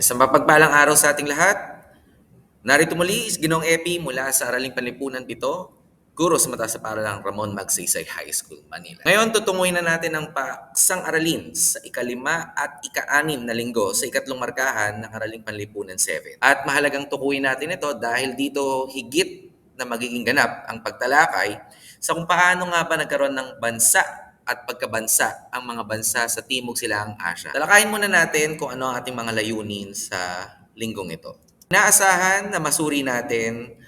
Isang mapagpalang araw sa ating lahat. Narito muli is Ginong Epi mula sa Araling Panlipunan 7, guro sa mataas sa paralang Ramon Magsaysay High School, Manila. Ngayon, tutunguhin na natin ang paksang aralin sa ikalima at ika-anim na linggo sa ikatlong markahan ng Araling Panlipunan 7. At mahalagang tukuyin natin ito dahil dito higit na magiging ganap ang pagtalakay sa kung paano nga ba nagkaroon ng bansa at pagkabansa ang mga bansa sa Timog Silangang Asya. Talakayin muna natin kung ano ang ating mga layunin sa linggong ito. Inaasahan na masuri natin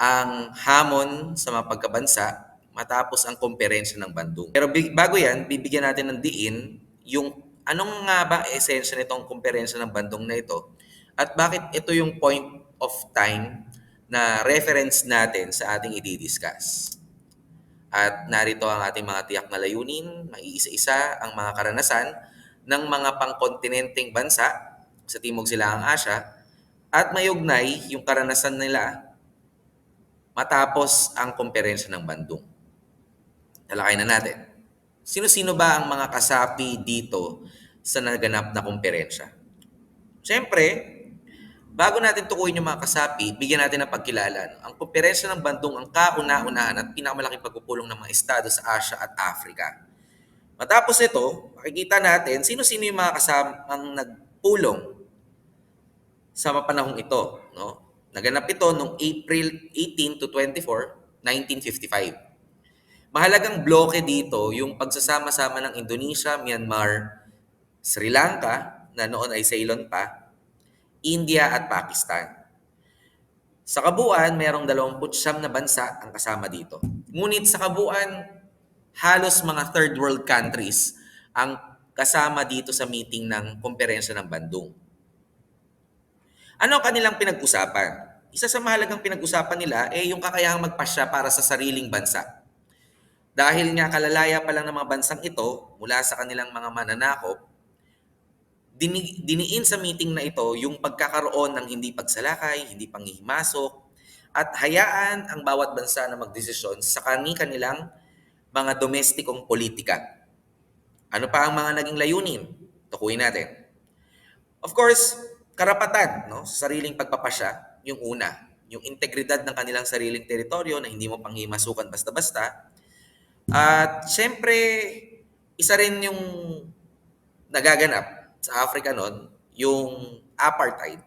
ang hamon sa mga pagkabansa matapos ang komperensya ng Bandung. Pero bago yan, bibigyan natin ng diin yung anong nga ba esensya nitong komperensya ng Bandung na ito at bakit ito yung point of time na reference natin sa ating i-discuss. At narito ang ating mga tiyak na layunin, maiisa-isa ang mga karanasan ng mga pangkontinenteng bansa sa Timog Silangang Asya at mayugnay yung karanasan nila matapos ang komperensya ng Bandung. Talakay na natin. Sino-sino ba ang mga kasapi dito sa naganap na komperensya? Siyempre, bago natin tukuyin yung mga kasapi, bigyan natin ng pagkilala. Ang komperensya ng Bandung ang kauna-unahan at pinakamalaking pagpupulong ng mga estado sa Asia at Africa. Matapos ito, makikita natin sino-sino yung mga kasamang nagpulong sa panahong ito. No? Naganap ito noong April 18 to 24, 1955. Mahalagang bloke dito yung pagsasama-sama ng Indonesia, Myanmar, Sri Lanka, na noon ay Ceylon pa, India at Pakistan. Sa kabuuan, mayroong 29 na bansa ang kasama dito. Ngunit sa kabuuan, halos mga third world countries ang kasama dito sa meeting ng komperensya ng Bandung. Ano ang kanilang pinag-usapan? Isa sa mahalagang pinag-usapan nila ay yung kakayahang magpasya para sa sariling bansa. Dahil nga kalalaya pa lang ng mga bansang ito mula sa kanilang mga mananakop, dini- diniin sa meeting na ito yung pagkakaroon ng hindi pagsalakay, hindi panghihimasok, at hayaan ang bawat bansa na magdesisyon sa kani-kanilang mga domestikong politika. Ano pa ang mga naging layunin? Tukuyin natin. Of course, karapatan no, sa sariling pagpapasya, yung una. Yung integridad ng kanilang sariling teritoryo na hindi mo panghimasukan basta-basta. At syempre, isa rin yung nagaganap sa Africa noon, yung apartheid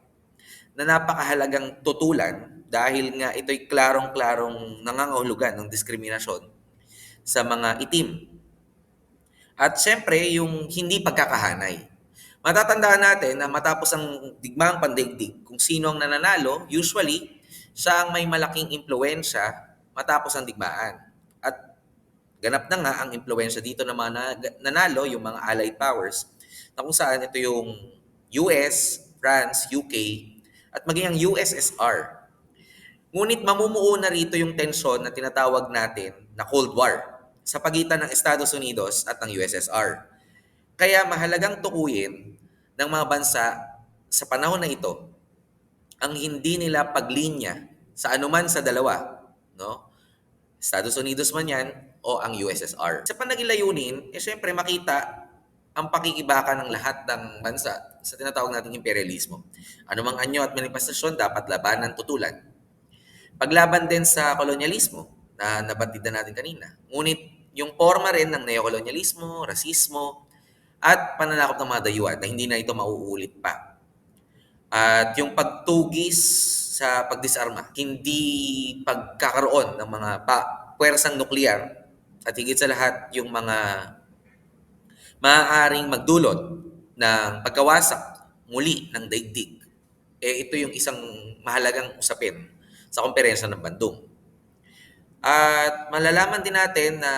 na napakahalagang tutulan dahil nga ito'y klarong-klarong nangangahulugan ng diskriminasyon sa mga itim. At syempre, yung hindi pagkakahanay. Matatandaan natin na matapos ang digmaang pandaigdig, kung sino ang nananalo, usually, siya ang may malaking impluensya matapos ang digmaan. At ganap na nga ang impluensya dito ng mga na- nanalo, yung mga allied powers, na kung saan ito yung US, France, UK, at maging ang USSR. Ngunit mamumuo na rito yung tensyon na tinatawag natin na Cold War sa pagitan ng Estados Unidos at ng USSR. Kaya mahalagang tukuyin ng mga bansa sa panahon na ito ang hindi nila paglinya sa anuman sa dalawa, no? Estados Unidos man yan o ang USSR. Sa panagilayunin, eh syempre makita ang pakikibaka ng lahat ng bansa sa tinatawag nating imperialismo. Anumang anyo at manifestasyon dapat labanan, tutulan. Paglaban din sa kolonyalismo na nabatid na natin kanina. Ngunit yung forma rin ng neokolonyalismo, rasismo, at pananakop ng mga dayuhan na hindi na ito mauulit pa. At yung pagtugis sa pagdisarma, hindi pagkakaroon ng mga pa, puwersang nuklear at higit sa lahat yung mga maaaring magdulot ng pagkawasak muli ng daigdig. Eh ito yung isang mahalagang usapin sa komperensya ng Bandung. At malalaman din natin na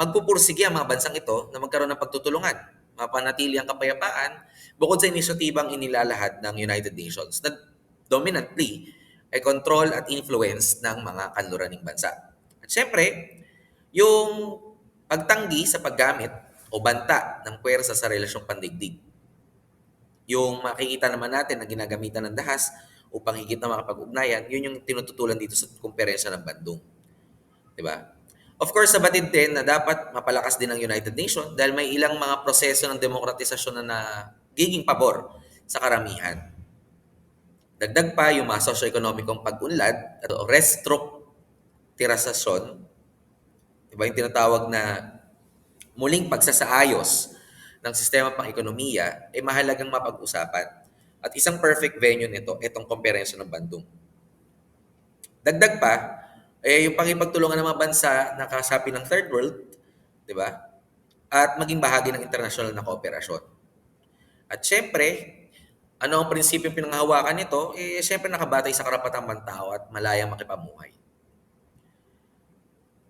magpupursige ang mga bansang ito na magkaroon ng pagtutulungan, mapanatili ang kapayapaan bukod sa inisyatibang inilalahad ng United Nations na dominantly ay control at influence ng mga kanluraning bansa. At syempre, yung pagtanggi sa paggamit o banta ng puwersa sa relasyong pandigdig. Yung makikita naman natin na ginagamitan ng dahas upang higit na makapag-ugnayan, yun yung tinututulan dito sa komperensya ng Bandung. Di ba? Of course, sabatid din na dapat mapalakas din ang United Nations dahil may ilang mga proseso ng demokratisasyon na nagiging pabor sa karamihan. Dagdag pa yung mga socio-ekonomikong pag-unlad at restrukturasasyon, diba yung tinatawag na muling pagsasaayos ng sistema pang-ekonomiya ay mahalagang mapag-usapan. At isang perfect venue nito, itong komperensya ng Bandung. Dagdag pa, eh, yung pangipagtulungan ng mga bansa na kasapi ng third world, di ba? At maging bahagi ng internasyonal na kooperasyon. At syempre, ano ang prinsipyo pinanghahawakan nito? Eh, syempre nakabatay sa karapatang pantao at malayang makipamuhay.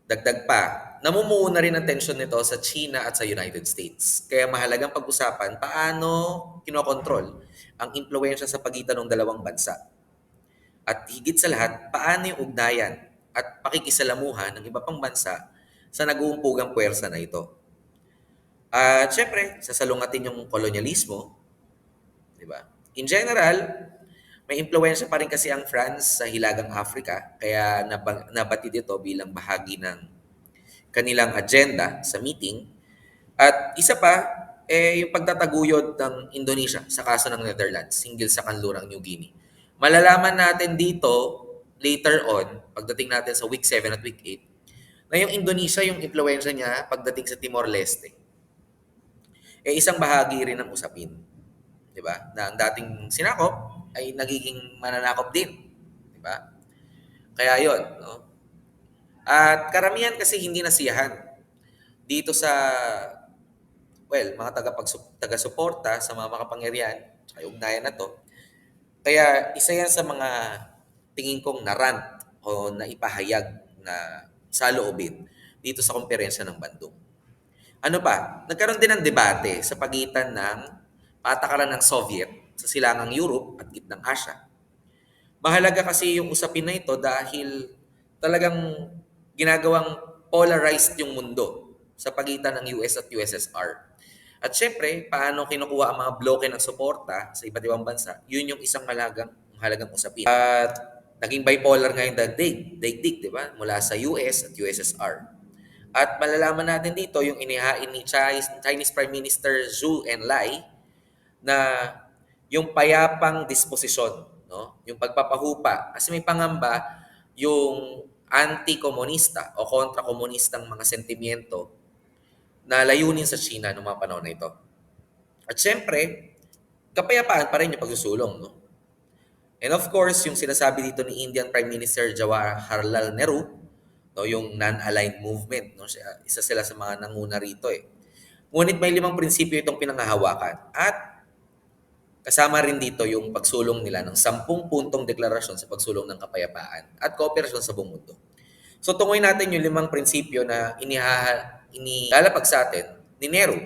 Dagdag pa, namumuo na rin ang tensyon nito sa China at sa United States. Kaya mahalagang pag-usapan paano kinokontrol ang impluensya sa pagitan ng dalawang bansa. At higit sa lahat, paano yung ugnayan at pakikisalamuhan ng iba pang bansa sa nag-uumpugang puwersa na ito. At syempre, sasalungatin yung kolonyalismo, di ba? In general, may impluensya pa rin kasi ang France sa Hilagang Africa, kaya nab- nabatid ito bilang bahagi ng kanilang agenda sa meeting. At isa pa, eh, yung pagtataguyod ng Indonesia sa kaso ng Netherlands, single sa kanlurang New Guinea. Malalaman natin dito later on, pagdating natin sa week 7 at week 8, na yung Indonesia, yung impluensya niya pagdating sa Timor-Leste, eh isang bahagi rin ng usapin. 'di ba? Na ang dating sinakop ay nagiging mananakop din, 'di ba? Kaya 'yon, no? At karamihan kasi hindi nasiyahan dito sa well, mga taga taga-suporta sa mga makapangyarihan, sa ugnayan na 'to. Kaya isa yan sa mga tingin kong narant o naipahayag na saloobin dito sa komperensya ng Bandung. Ano pa? Nagkaroon din ng debate sa pagitan ng patakaran ng Soviet sa silangang Europe at gitnang Asia. Mahalaga kasi yung usapin na ito dahil talagang ginagawang polarized yung mundo sa pagitan ng US at USSR. At syempre, paano kinukuha ang mga bloke ng suporta sa iba't ibang bansa, yun yung isang mahalagang, mahalagang usapin. At naging bipolar ngayon daigdig, daigdig, di ba? Mula sa US at USSR. At malalaman natin dito yung inihain ni Chinese, Prime Minister Zhou Enlai na yung payapang disposisyon, no? Yung pagpapahupa. Kasi may pangamba yung anti-komunista o kontra-komunistang mga sentimiento na layunin sa China noong mga panahon na ito. At syempre, kapayapaan pa rin yung pagsusulong, no? And of course, yung sinasabi dito ni Indian Prime Minister Jawaharlal Nehru, no, yung non-aligned movement, no? Isa sila sa mga nanguna rito eh. Ngunit may limang prinsipyo itong pinangahawakan. At Kasama rin dito yung pagsulong nila ng sampung puntong deklarasyon sa pagsulong ng kapayapaan at kooperasyon sa buong mundo. So tungoy natin yung limang prinsipyo na inihaha, inilalapag sa atin ni Nero.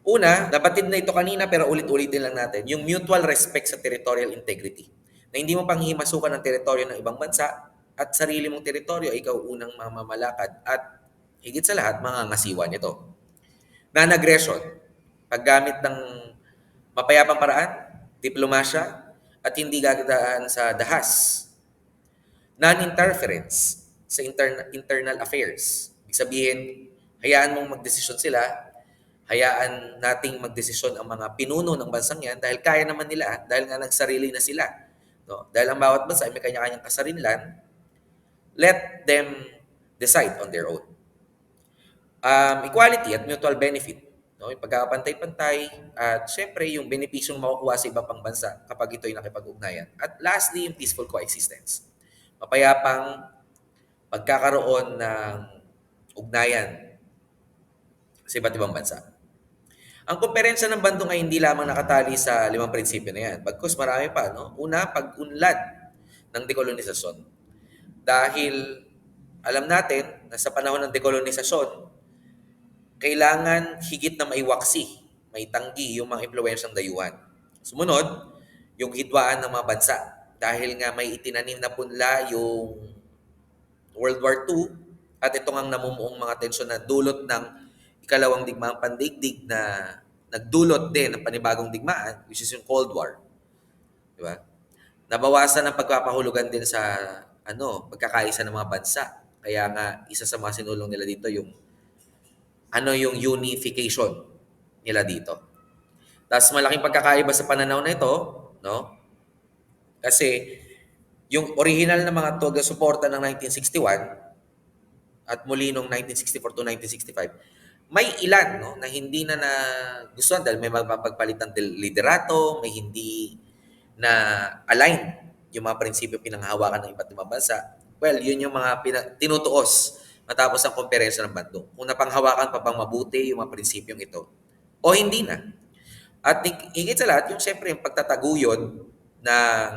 Una, nabatid na ito kanina pero ulit-ulitin lang natin, yung mutual respect sa territorial integrity. Na hindi mo panghimasukan ng teritoryo ng ibang bansa at sarili mong teritoryo, ikaw unang mamamalakad at higit sa lahat, mga ngasiwa nito. Non-aggression, paggamit ng mapayapang paraan, diplomasya, at hindi gagadaan sa dahas. Non-interference sa interna- internal affairs. Ibig sabihin, hayaan mong magdesisyon sila, hayaan nating magdesisyon ang mga pinuno ng bansang yan dahil kaya naman nila, dahil nga nagsarili na sila. No? Dahil ang bawat bansa ay may kanya-kanyang kasarinlan, let them decide on their own. Um, equality at mutual benefit no? Yung pagkakapantay-pantay at syempre yung benepisyong makukuha sa iba pang bansa kapag ito'y nakipag-ugnayan. At lastly, yung peaceful coexistence. Mapayapang pagkakaroon ng ugnayan sa iba't ibang bansa. Ang komperensya ng Bandung ay hindi lamang nakatali sa limang prinsipyo na yan. Bagkus marami pa. No? Una, pag-unlad ng dekolonisasyon. Dahil alam natin na sa panahon ng dekolonisasyon, kailangan higit na maiwaksi, may tanggi yung mga impluensyang dayuhan. Sumunod, yung hidwaan ng mga bansa. Dahil nga may itinanim na punla yung World War II at ito ang namumuong mga tensyon na dulot ng ikalawang digmaang pandigdig na nagdulot din ng panibagong digmaan, which is yung Cold War. Di ba? Nabawasan ang pagpapahulugan din sa ano, pagkakaisa ng mga bansa. Kaya nga, isa sa mga sinulong nila dito yung ano yung unification nila dito. Tapos malaking pagkakaiba sa pananaw na ito, no? Kasi yung original na mga taga-suporta ng 1961 at muli nung 1964 to 1965, may ilan no, na hindi na na gustuhan dahil may mapapagpalit ng liderato, may hindi na align yung mga prinsipyo pinanghahawakan ng iba't ibang bansa. Well, yun yung mga pina- tinutuos matapos ang komperensya ng Bandung. Kung napanghawakan pa bang mabuti yung mga prinsipyong ito o hindi na. At hig- higit sa lahat, yung siyempre yung pagtataguyod ng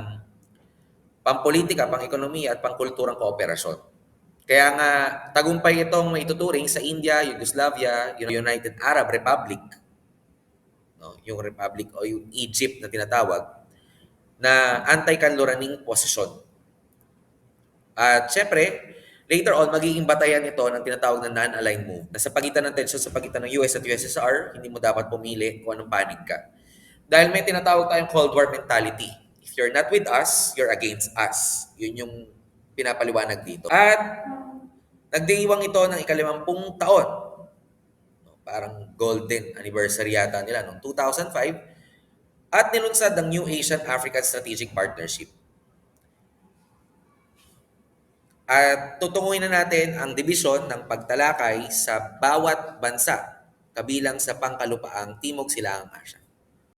pampolitika, pang-ekonomiya at pangkulturang kooperasyon. Kaya nga, tagumpay itong maituturing sa India, Yugoslavia, United Arab Republic, no, yung Republic o yung Egypt na tinatawag, na anti-kanluraning posisyon. At syempre, later on, magiging batayan ito ng tinatawag na non-aligned move. Na sa pagitan ng tensyon sa pagitan ng US at USSR, hindi mo dapat pumili kung anong panig ka. Dahil may tinatawag tayong Cold War mentality. If you're not with us, you're against us. Yun yung pinapaliwanag dito. At nagdiiwang ito ng ikalimampung taon. Parang golden anniversary yata nila noong 2005 at nilunsad ang New Asian-African Strategic Partnership. At tutunguhin na natin ang dibisyon ng pagtalakay sa bawat bansa kabilang sa pangkalupaang Timog Silangang Asya.